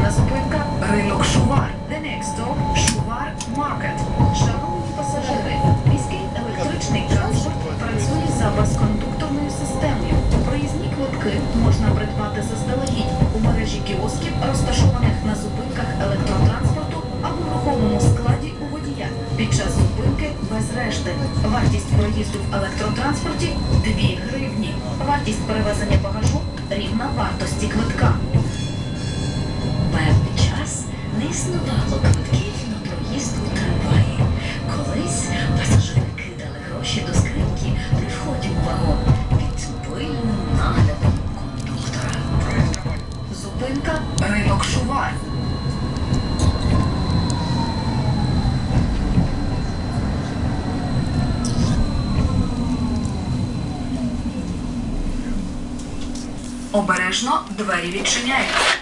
Наступна зупинка ринок Шувар. The next stop – Шувар Market. Шановні пасажири, міський електричний транспорт працює за безкондукторною системою. Проїзні квитки можна придбати заздалегідь у мережі кіосків, розташованих на зупинках електротранспорту або руховому складі у водія. Під час зупинки без решти. Вартість проїзду в електротранспорті 2 гривні. Вартість перевезення вагон під пильним кондуктора. Зупинка ринок Шувар. Обережно двері відчиняються.